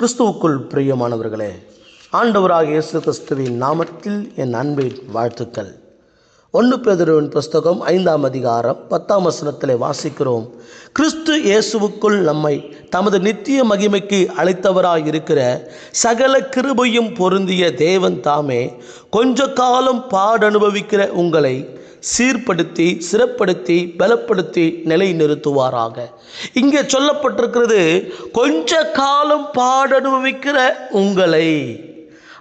கிறிஸ்துவுக்குள் பிரியமானவர்களே ஆண்டவராக இயேசு கிறிஸ்துவின் நாமத்தில் என் அன்பின் வாழ்த்துக்கள். ஒன்று பேதுருவின் புஸ்தகம் ஐந்தாம் அதிகாரம் பத்தாம் வசனத்தில் வாசிக்கிறோம். கிறிஸ்து இயேசுவுக்குள் நம்மை தமது நித்திய மகிமைக்கு அழைத்தவராய் இருக்கிற சகல கிருபையும் பொருந்திய தேவன் தாமே கொஞ்ச காலம் பாடனுபவிக்கிற உங்களை சீர்படுத்தி சிறப்படுத்தி பலப்படுத்தி நிலை நிறுத்துவாராக இங்கே சொல்லப்பட்டிருக்கிறது கொஞ்ச காலம் பாடனுபவிக்கிற உங்களை.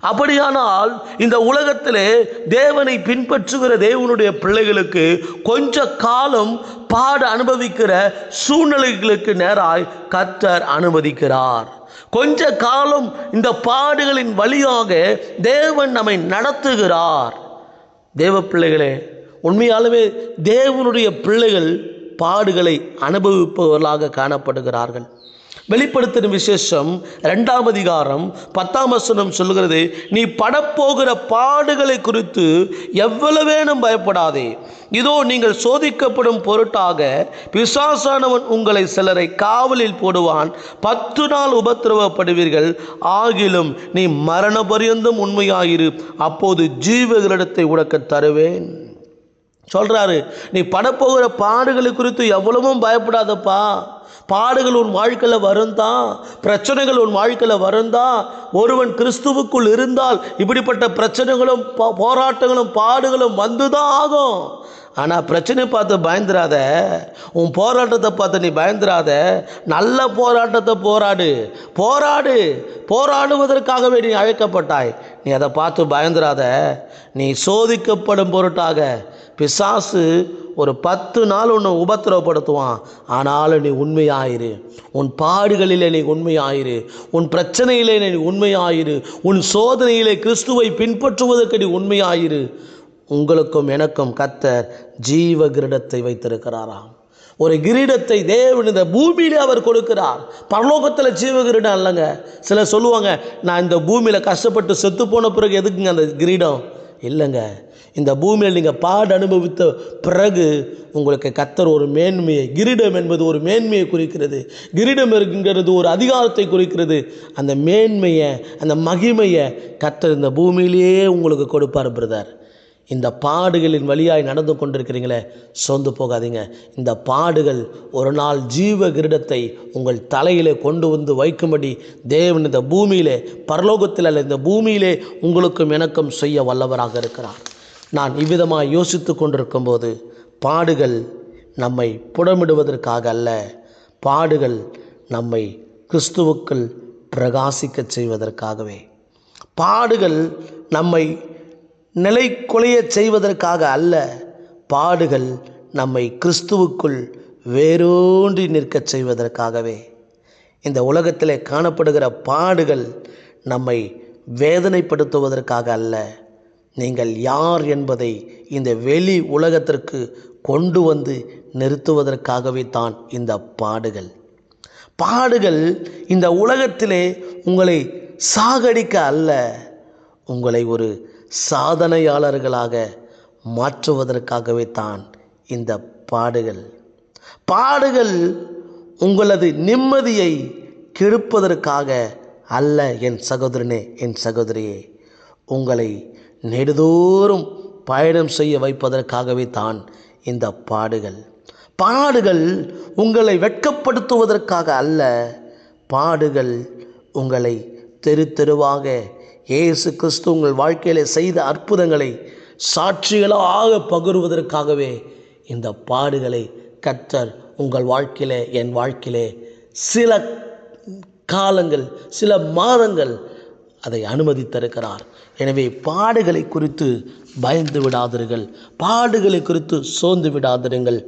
அப்படியானால் இந்த உலகத்திலே தேவனை பின்பற்றுகிற தேவனுடைய பிள்ளைகளுக்கு கொஞ்ச காலம் பாட அனுபவிக்கிற சூழ்நிலைகளுக்கு நேராய் கத்தர் அனுமதிக்கிறார். கொஞ்ச காலம் இந்த பாடுகளின் வழியாக தேவன் நம்மை நடத்துகிறார். தேவ பிள்ளைகளே உண்மையாலுமே தேவனுடைய பிள்ளைகள் பாடுகளை அனுபவிப்பவர்களாக காணப்படுகிறார்கள். வெளிப்படுத்தின விசேஷம் ரெண்டாம் அதிகாரம் பத்தாம் வசனம் சொல்கிறது நீ படப்போகிற பாடுகளை குறித்து எவ்வளவேனும் பயப்படாதே. இதோ நீங்கள் சோதிக்கப்படும் பொருட்டாக பிசாசானவன் உங்களை சிலரை காவலில் போடுவான். பத்து நாள் உபத்திரவப்படுவீர்கள். ஆகிலும் நீ மரண பரியந்தம் உண்மையாயிரு. அப்போது ஜீவகளிடத்தை உனக்கு தருவேன். சொல்கிறாரு நீ படப்போகிற பாடுகளை குறித்து எவ்வளவும் பயப்படாதப்பா. பாடுகள் உன் வாழ்க்கையில் வருந்தான் பிரச்சனைகள் உன் வாழ்க்கையில் வருந்தான் ஒருவன் கிறிஸ்துவுக்குள் இருந்தால் இப்படிப்பட்ட பிரச்சனைகளும் போராட்டங்களும் பாடுகளும் வந்து தான் ஆகும். ஆனால் பிரச்சனை பார்த்து பயந்துராத உன் போராட்டத்தை பார்த்து நீ பயந்துராத நல்ல போராட்டத்தை போராடு போராடு போராடுவதற்காகவே நீ அழைக்கப்பட்டாய். நீ அதை பார்த்து பயந்துராத. நீ சோதிக்கப்படும் பொருட்டாக பிசாசு ஒரு பத்து நாள் உன்னை உபத்திரவப்படுத்துவான். ஆனாலும் நீ உண்மையாயிரு. உன் பாடுகளில் நீ உண்மையாயிரு. உன் பிரச்சனையிலே நீ உண்மையாயிரு. உன் சோதனையிலே கிறிஸ்துவை பின்பற்றுவதற்கு நீ உண்மையாயிரு. உங்களுக்கும் எனக்கும் கத்தர் ஜீவ கிரீடத்தை வைத்திருக்கிறாராம். ஒரு கிரீடத்தை தேவன் இந்த பூமியிலே அவர் கொடுக்கிறார். பரலோகத்தில் ஜீவ கிரீடம் இல்லைங்க சிலர் சொல்லுவாங்க நான் இந்த பூமியில் கஷ்டப்பட்டு செத்து போன பிறகு எதுக்குங்க அந்த கிரீடம்? இல்லைங்க. இந்த பூமியில் நீங்கள் பாடு அனுபவித்த பிறகு உங்களுக்கு கத்தர் ஒரு மேன்மையை கிரீடம் என்பது ஒரு மேன்மையை குறிக்கிறது. கிரீடம் இருக்குங்கிறது ஒரு அதிகாரத்தை குறிக்கிறது. அந்த மேன்மையை அந்த மகிமையை கத்தர் இந்த பூமியிலேயே உங்களுக்கு கொடுப்பார் பிரதர். இந்த பாடுகளின் வழியாய் நடந்து கொண்டிருக்கிறீங்களே சோர்ந்து போகாதீங்க. இந்த பாடுகள் ஒரு நாள் ஜீவ கிரீடத்தை உங்கள் தலையிலே கொண்டு வந்து வைக்கும்படி தேவன் இந்த பூமியிலே பரலோகத்தில் அல்ல இந்த பூமியிலே உங்களுக்கும் எனக்கும் செய்ய வல்லவராக இருக்கிறார். நான் இவ்விதமாக யோசித்து கொண்டிருக்கும்போது பாடுகள் நம்மை புடமிடுவதற்காக அல்ல பாடுகள் நம்மை கிறிஸ்துவுக்குள் பிரகாசிக்கச் செய்வதற்காகவே. பாடுகள் நம்மை நிலை குலைய செய்வதற்காக அல்ல பாடுகள் நம்மை கிறிஸ்துவுக்குள் வேரூன்றி நிற்கச் செய்வதற்காகவே. இந்த உலகத்திலே காணப்படுகிற பாடுகள் நம்மை வேதனைப்படுத்துவதற்காக அல்ல நீங்கள் யார் என்பதை இந்த வெளி உலகத்திற்கு கொண்டு வந்து நிறுத்துவதற்காகவே தான் இந்த பாடுகள். பாடுகள் இந்த உலகத்திலே உங்களை சாகடிக்க அல்ல உங்களை ஒரு சாதனையாளர்களாக மாற்றுவதற்காகவே தான் இந்த பாடுகள். பாடுகள் உங்களது நிம்மதியை கெடுப்பதற்காக அல்ல என் சகோதரனே என் சகோதரியே. உங்களை நெடுதோறும் பயணம் செய்ய வைப்பதற்காகவே தான் இந்த பாடுகள். பாடுகள் உங்களை வெட்கப்படுத்துவதற்காக அல்ல பாடுகள் உங்களை தெரு தெருவாக இயேசு கிறிஸ்து உங்கள் வாழ்க்கையில் செய்த அற்புதங்களை சாட்சிகளாக பகிர்வதற்காகவே இந்த பாடுகளை கத்தர் உங்கள் வாழ்க்கையிலே என் வாழ்க்கையிலே சில காலங்கள் சில மாதங்கள் அதை அனுமதித்திருக்கிறார். எனவே பாடுகளை குறித்து பயந்து விடாதீர்கள். பாடுகளை குறித்து சோர்ந்து விடாதிருங்கள்.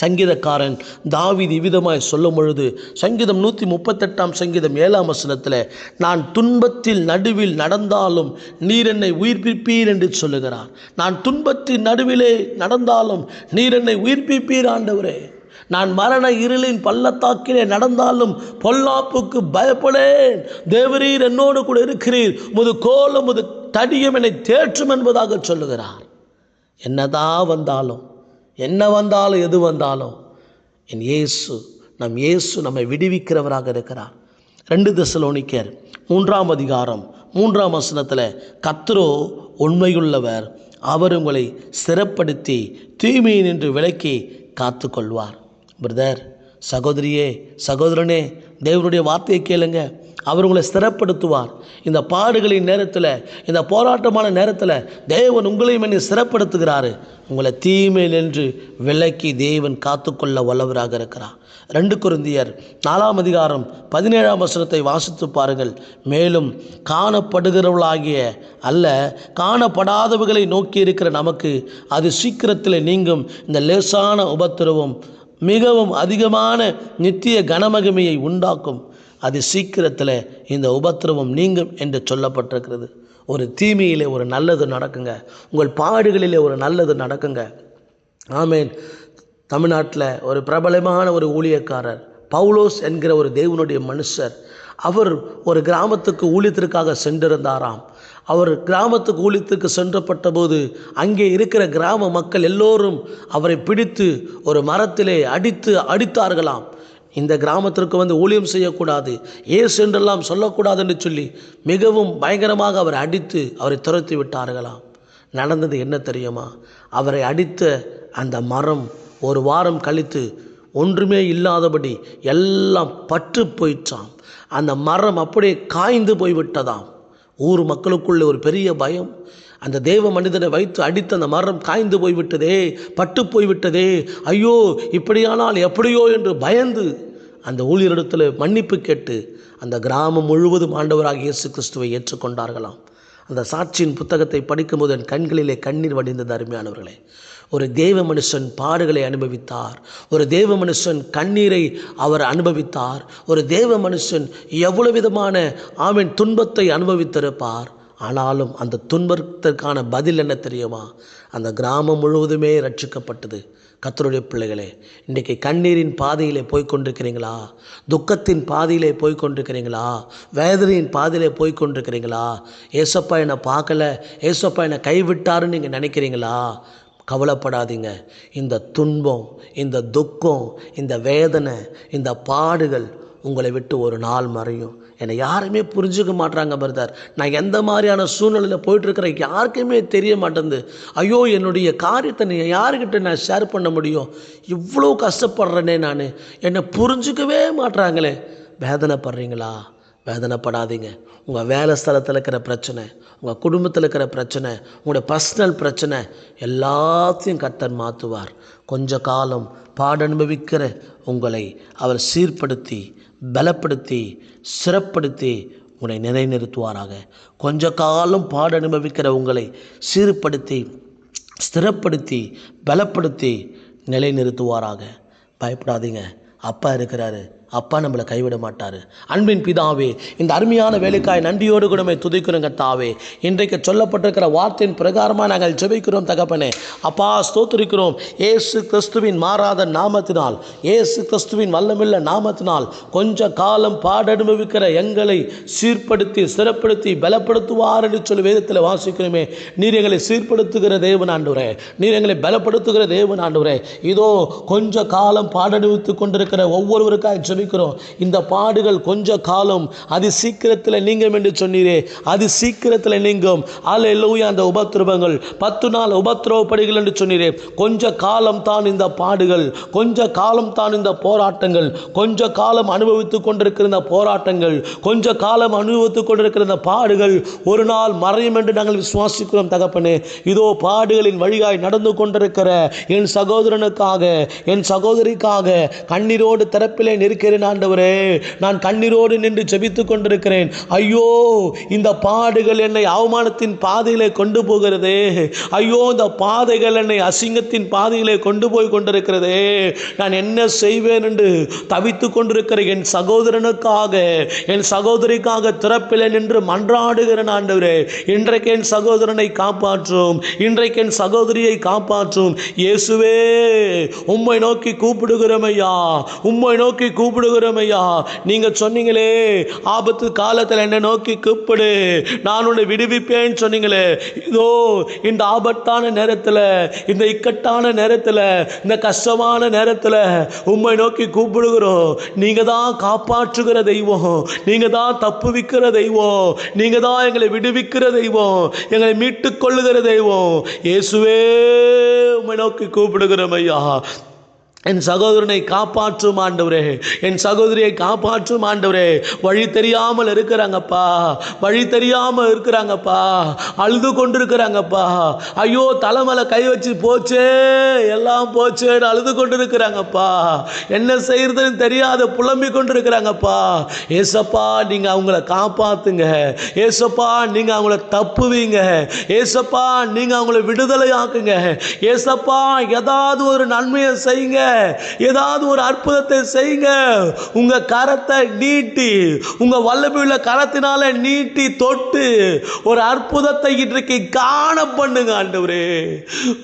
சங்கீதக்காரன் தாவிதி விதமாய் சொல்லும் பொழுது சங்கீதம் நூற்றி முப்பத்தெட்டாம் சங்கீதம் ஏழாம் வசனத்தில் நான் துன்பத்தில் நடுவில் நடந்தாலும் நீர் என்னை உயிர்ப்பிப்பீர் என்று சொல்லுகிறார். நான் துன்பத்தின் நடுவிலே நடந்தாலும் நீர் என்னை உயிர்ப்பிப்பீர் ஆண்டவரே. நான் மரண இருளின் பள்ளத்தாக்கிலே நடந்தாலும் பொல்லாப்புக்கு பயப்படேன். தேவரீர் என்னோடு கூட இருக்கிறீர். முது கோலம் முது தடியம் என்னை தேற்றும் என்பதாக சொல்லுகிறார். என்னதான் வந்தாலும் என்ன வந்தாலும் எது வந்தாலும் என் இயேசு நம் இயேசு நம்மை விடுவிக்கிறவராக இருக்கிறார். ரெண்டு திசலோனிக்கர் மூன்றாம் அதிகாரம் மூன்றாம் வசனத்தில் கத்ரோ உண்மையுள்ளவர் அவர் உங்களை சிறப்படுத்தி தீமையை நின்று விலக்கி காத்து கொள்வார் பிரதர் சகோதரியே சகோதரனே தேவனுடைய வார்த்தையை கேளுங்க. அவர் உங்களை ஸ்திரப்படுத்துவார் இந்த பாடுகளின் நேரத்தில் இந்த போராட்டமான நேரத்தில் தேவன் உங்களையும் என்னை சிறப்படுத்துகிறாரு. உங்களை தீமை நின்று விலக்கி தேவன் காத்துக்கொள்ள வல்லவராக இருக்கிறார். ரெண்டு குருந்தியர் நாலாம் அதிகாரம் பதினேழாம் வசனத்தை வாசித்து பாருங்கள். மேலும் காணப்படுகிறவளாகிய அல்ல காணப்படாதவர்களை நோக்கி இருக்கிற நமக்கு அது சீக்கிரத்தில் நீங்கும். இந்த லேசான உபத்திரவம் மிகவும் அதிகமான நித்திய கனமகிமையை உண்டாக்கும். அது சீக்கிரத்தில் இந்த உபத்திரவம் நீங்கும் என்று சொல்லப்பட்டிருக்கிறது. ஒரு தீமையிலே ஒரு நல்லது நடக்குங்க. உங்கள் பாடுகளிலே ஒரு நல்லது நடக்குங்க. ஆமேன். தமிழ்நாட்டில் ஒரு பிரபலமான ஒரு ஊழியக்காரர் பவுலோஸ் என்கிற ஒரு தேவனுடைய மனுஷர் அவர் ஒரு கிராமத்துக்கு ஊழியத்திற்காக சென்றிருந்தாராம். அவர் கிராமத்துக்கு ஊழியத்துக்கு சென்றப்பட்ட போது அங்கே இருக்கிற கிராம மக்கள் எல்லோரும் அவரை பிடித்து ஒரு மரத்திலே அடித்து அடித்தார்களாம். இந்த கிராமத்திற்கு வந்து ஊழியம் செய்யக்கூடாது ஏசு என்றெல்லாம் சொல்லக்கூடாது என்று சொல்லி மிகவும் பயங்கரமாக அவரை அடித்து அவரை துரத்தி விட்டார்களாம். நடந்தது என்ன தெரியுமா? அவரை அடித்த அந்த மரம் ஒரு வாரம் கழித்து ஒன்றுமே இல்லாதபடி எல்லாம் பற்று போயிற்றாம். அந்த மரம் அப்படியே காய்ந்து போய்விட்டதாம். ஊர் மக்களுக்குள்ள ஒரு பெரிய பயம். அந்த தேவ மனிதனை வைத்து அடித்த அந்த மரம் காய்ந்து போய்விட்டதே பட்டு போய்விட்டதே. ஐயோ இப்படியானால் எப்படியோ என்று பயந்து அந்த ஊழியரிடத்தில் மன்னிப்பு கேட்டு அந்த கிராமம் முழுவதும் ஆண்டவராக இயேசு கிறிஸ்துவை ஏற்றுக்கொண்டார்களாம். அந்த சாட்சியின் புத்தகத்தை படிக்கும்போது என் கண்களிலே கண்ணீர் வடிந்தது அருமையானவர்களே. ஒரு தேவ மனுஷன் பாடுகளை அனுபவித்தார். ஒரு தேவ மனுஷன் கண்ணீரை அவர் அனுபவித்தார். ஒரு தேவ மனுஷன் எவ்வளவு விதமான ஆவின் துன்பத்தை அனுபவித்திருப்பார். ஆனாலும் அந்த துன்பத்திற்கான பதில் என்ன தெரியுமா? அந்த கிராமம் முழுவதுமே ரட்சிக்கப்பட்டது கத்தருடைய பிள்ளைகளே இன்றைக்கி கண்ணீரின் பாதையிலே போய்கொண்டிருக்கிறீங்களா துக்கத்தின் பாதையிலே போய்கொண்டிருக்கிறீங்களா வேதனையின் பாதையிலே போய்கொண்டிருக்கிறீங்களா ஏசப்பா என்னை பார்க்கல ஏசப்பா என்னை கைவிட்டாருன்னு நீங்கள் நினைக்கிறீங்களா? கவலைப்படாதீங்க. இந்த துன்பம் இந்த துக்கம் இந்த வேதனை இந்த பாடுகள் உங்களை விட்டு ஒரு நாள் மறையும். என்னை யாருமே புரிஞ்சுக்க மாட்றாங்க பிரதர் நான் எந்த மாதிரியான சூழ்நிலையில் போயிட்டுருக்கிறேன் யாருக்குமே தெரிய மாட்டேங்குது. ஐயோ என்னுடைய காரியத்தை நீ யாருக்கிட்ட நான் ஷேர் பண்ண முடியும்? இவ்வளோ கஷ்டப்படுறேனே நான். என்னை புரிஞ்சுக்கவே மாட்றாங்களே. வேதனைப்படுறீங்களா? வேதனைப்படாதீங்க. உங்கள் வேலை ஸ்தலத்தில் இருக்கிற பிரச்சனை உங்கள் குடும்பத்தில் இருக்கிற பிரச்சனை உங்களுடைய பர்சனல் பிரச்சனை எல்லாத்தையும் கத்தர் மாற்றுவார் கொஞ்ச காலம் பாடனுபவிக்கிற உங்களை அவர் சீர்படுத்தி பலப்படுத்தி சிறப்படுத்தி உன்னை நிலைநிறுத்துவாராக. கொஞ்ச காலம் பாட அனுபவிக்கிற உங்களை சீர்படுத்தி ஸ்திரப்படுத்தி பலப்படுத்தி நிலைநிறுத்துவாராக. பயப்படாதீங்க. அப்பா இருக்கிறாரு. அப்பா நம்மளை கைவிட மாட்டார். அன்பின் பிதாவே இந்த அருமையான வேலைக்காய் நன்றியோடு கூடமே துதிக்கிறோங்க தாவே. இன்றைக்கு சொல்லப்பட்டிருக்கிற வார்த்தையின் பிரகாரமாக நாங்கள் ஜெபிக்கிறோம் தகப்பனே. அப்பா ஸ்தோத்திருக்கிறோம். ஏசு கிறிஸ்துவின் மாறாத நாமத்தினால் ஏசு கிறிஸ்துவின் வல்லமில்ல நாமத்தினால் கொஞ்ச காலம் பாடனுபவிக்கிற எங்களை சீர்படுத்தி சிறப்படுத்தி பலப்படுத்துவார் என்று சொல்லி வேதத்தில் வாசிக்கிறோமே. நீர் எங்களை சீர்படுத்துகிற தேவன் ஆண்டுரே நீர் எங்களை பலப்படுத்துகிற தேவன் ஆண்டுரே இதோ கொஞ்ச காலம் பாடனுவித்துக் கொண்டிருக்கிற ஒவ்வொருவருக்காக ஜபிக்கிறோம் இந்த பாடுகள் கொஞ்ச காலம் அது சீக்கிரத்தில் நீங்கும் என்று சொன்னீரே. அது சீக்கிரத்தில் நீங்கும். அல்லேலூயா அந்த உபத்திரவங்கள். பத்து நாள் உபத்திரவப்படுகள் என்று சொன்னீரே. கொஞ்ச காலம் தான் இந்த பாடுகள் கொஞ்ச காலம் தான் இந்த போராட்டங்கள் கொஞ்ச காலம் அனுபவித்து கொண்டிருக்கிற இந்த போராட்டங்கள் கொஞ்ச காலம் அனுபவித்து கொண்டிருக்கிற இந்த பாடுகள் ஒரு நாள் மறையும் என்று நாங்கள் விசுவாசிக்கிறோம் தகப்பனே. இதோ பாடுகளின் வழியாய் நடந்து கொண்டிருக்கிற என் சகோதரனுக்காக என் சகோதரிக்காக கண்ணீரோடு திறப்பிலே நிற்கிறேன் ஆண்டவரே நான் கண்ணீரோடு நின்று ஜெபித்து கொண்டிருக்கிறேன். ஐயோ இந்த பாடுகள் என்னை அவமானத்தின் பாதையிலே கொண்டு போகிறதே. ஐயோ இந்த பாதைகள் என்னை அசிங்கத்தின் பாதையிலே கொண்டு போய் கொண்டிருக்கிறதே. நான் என்ன செய்வேன் என்று தவித்து கொண்டிருக்கிற என் சகோதரனுக்காக என் சகோதரிக்காக திறப்பிலே நின்று மன்றாடுகிறேன் ஆண்டவரே. இன்றைக்கு என் சகோதரனை காப்பாற்றும் இன்றைக்கு என் சகோதரியை காப்பாற்றும். இயேசுவே உம்மை நோக்கி கூப்பிடுகிறோம் ஐயா. உம்மை நோக்கி கூப்பிடு கூப்பிடுகிறோம் ஐயா நீங்க சொன்னீங்களே ஆபத்து காலத்தில் என்னை நோக்கி கூப்பிடு. நான் உன்னை விடுவிப்பேன்னு சொன்னீங்களே. இதோ இந்த ஆபத்தான நேரத்தில் இந்த இக்கட்டான நேரத்தில் இந்த கஷ்டமான நேரத்தில் உம்மை நோக்கி கூப்பிடுகிறோம். நீங்க தான் காப்பாற்றுகிற தெய்வம். நீங்க தான் தப்புவிக்கிற தெய்வம். நீங்க தான் எங்களை விடுவிக்கிற தெய்வம். எங்களை மீட்டுக் கொள்ளுகிற தெய்வம். இயேசுவே உம்மை நோக்கி கூப்பிடுகிறோம் ஐயா. என் சகோதரனை காப்பாற்றும் ஆண்டவரே. என் சகோதரியை காப்பாற்றும் ஆண்டவரே. வழி தெரியாமல் இருக்கிறாங்கப்பா. வழி தெரியாமல் இருக்கிறாங்கப்பா. அழுது கொண்டிருக்கிறாங்கப்பா. ஐயோ தலைமலை கை வச்சு போச்சே. எல்லாம் போச்சேன்னு அழுது கொண்டிருக்கிறாங்கப்பா. என்ன செய்யறதுன்னு தெரியாத புலம்பி கொண்டிருக்கிறாங்கப்பா. ஏசப்பா நீங்க அவங்கள காப்பாத்துங்க. ஏசப்பா நீங்க அவங்கள தப்புவீங்க. ஏசப்பா நீங்க அவங்கள விடுதலை ஆக்குங்க ஏசப்பா ஏதாவது ஒரு நன்மையை செய்யுங்க. ஏதாவது ஒரு அற்புதத்தை செய்யுங்க உங்க கரத்தை நீட்டி உங்க வல்லமையுள்ள கரத்தினால நீட்டி தொட்டு ஒரு அற்புதத்தை இன்றைக்கு காண பண்ணுங்க ஆண்டவரே.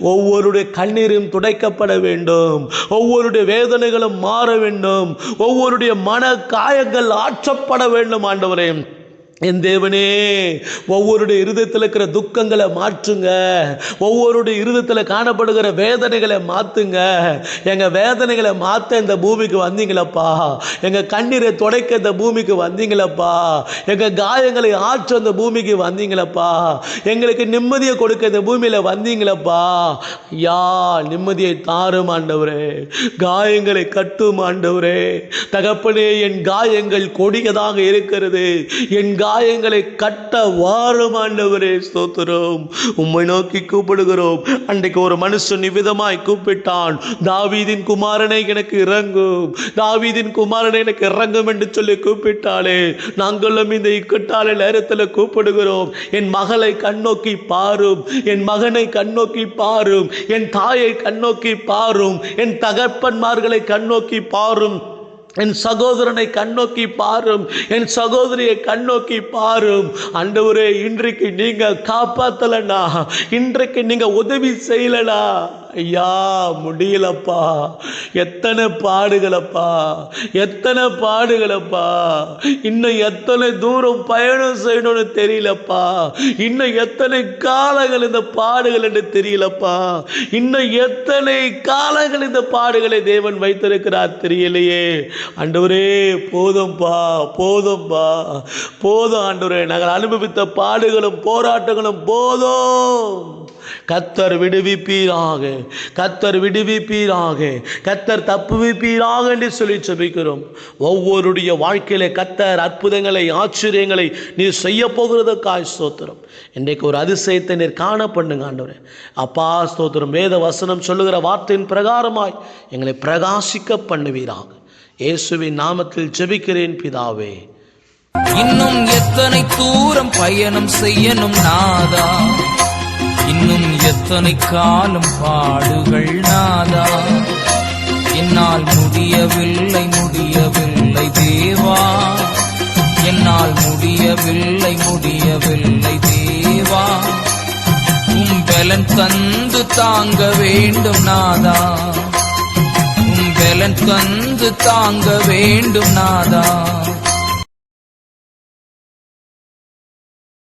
ஒவ்வொருடைய கண்ணீரும் துடைக்கப்பட வேண்டும். ஒவ்வொருடைய வேதனைகளும் மாற வேண்டும். ஒவ்வொருடைய மன காயங்கள் ஆற்றப்பட வேண்டும் ஆண்டவரே. என் தேவனே ஒவ்வொருடைய இருதயத்தில் இருக்கிற துக்கங்களை மாற்றுங்க. ஒவ்வொருடைய இருதயத்தில் காணப்படுகிற வேதனைகளை மாற்றுங்க எங்கள் வேதனைகளை மாற்ற இந்த பூமிக்கு வந்தீங்களப்பா. எங்கள் கண்ணீரை துடைக்க இந்த பூமிக்கு வந்தீங்களப்பா. எங்கள் காயங்களை ஆற்ற இந்த பூமிக்கு வந்தீங்களப்பா. எங்களுக்கு நிம்மதியை கொடுக்க இந்த பூமியில் வந்தீங்களப்பா. யா நிம்மதியை தாரும் ஆண்டவரே. காயங்களை கட்டும் ஆண்டவரே. தகப்பனே என் காயங்கள் கொடியதாக இருக்கிறது. என் காயங்களை கட்ட வாரும் ஆண்டவரே ஸ்தோத்திரம். உம்மை நோக்கி கூப்பிடுகிறோம். அன்றைக்கு ஒரு மனுஷன் இவ்விதமாய் கூப்பிட்டான். தாவீதின் குமாரனை எனக்கு இறங்கும். தாவீதின் குமாரனை எனக்கு இறங்கும் என்று சொல்லி கூப்பிட்டாளே. நாங்களும் இந்த இக்கட்டால நேரத்தில் கூப்பிடுகிறோம். என் மகளை கண்ணோக்கி பாரும். என் மகனை கண்ணோக்கி பாரும். என் தாயை கண்ணோக்கி பாரும். என் தகப்பன்மார்களை கண்ணோக்கி பாரும். என் சகோதரனை கண்ணோக்கி பாரும். என் சகோதரியை கண்ணோக்கி பாரும். அண்டவரே இன்றைக்கு நீங்கள் காப்பாற்றலண்ணா இன்றைக்கு நீங்கள் உதவி செய்யலடா ஐயா முடியலப்பா. எத்தனை பாடுகளப்பா. எத்தனை பாடுகளப்பா. இன்னும் எத்தனை தூரம் பயணம் செய்யணும்னு தெரியலப்பா. இன்னும் எத்தனை காலங்கள் இந்த பாடுகள் என்று தெரியலப்பா. இன்னும் எத்தனை காலங்கள் இந்த பாடுகளை தேவன் வைத்திருக்கிறார் தெரியலையே. ஆண்டவரே போதும்பா போதும்பா. போதும் ஆண்டவரே. நாங்கள் அனுபவித்த பாடுகளும் போராட்டங்களும் போதும். கத்தர் விடுவிப்பீராக கத்தர் விடுவிப்பீராக கத்தர் தப்புவிப்பீராக என்று சொல்லி செபிக்கிறோம் ஒவ்வொருடைய வாழ்க்கையில கத்தர் அற்புதங்களை ஆச்சரியங்களை நீர் செய்ய போகிறதுக்காய் ஸ்தோத்திரம். இன்றைக்கு ஒரு அதிசயத்தை நீர் காண பண்ணுங்க ஆண்டவரே. அப்பா ஸ்தோத்திரம். வேத வசனம் சொல்லுகிற வார்த்தையின் பிரகாரமாய் எங்களை பிரகாசிக்க பண்ணுவீராக. இயேசுவின் நாமத்தில் ஜெபிக்கிறேன் பிதாவே. இன்னும் எத்தனை தூரம் பயணம் செய்யணும் நாதா? இன்னும் எத்தனை காலம் பாடுகள் நாதா? என்னால் முடியவில்லை முடியவில்லை தேவா. என்னால் முடியவில்லை முடியவில்லை தேவா. உம் பலன் தந்து தாங்க வேண்டும் நாதா. உம் பலன் தந்து தாங்க வேண்டும் நாதா.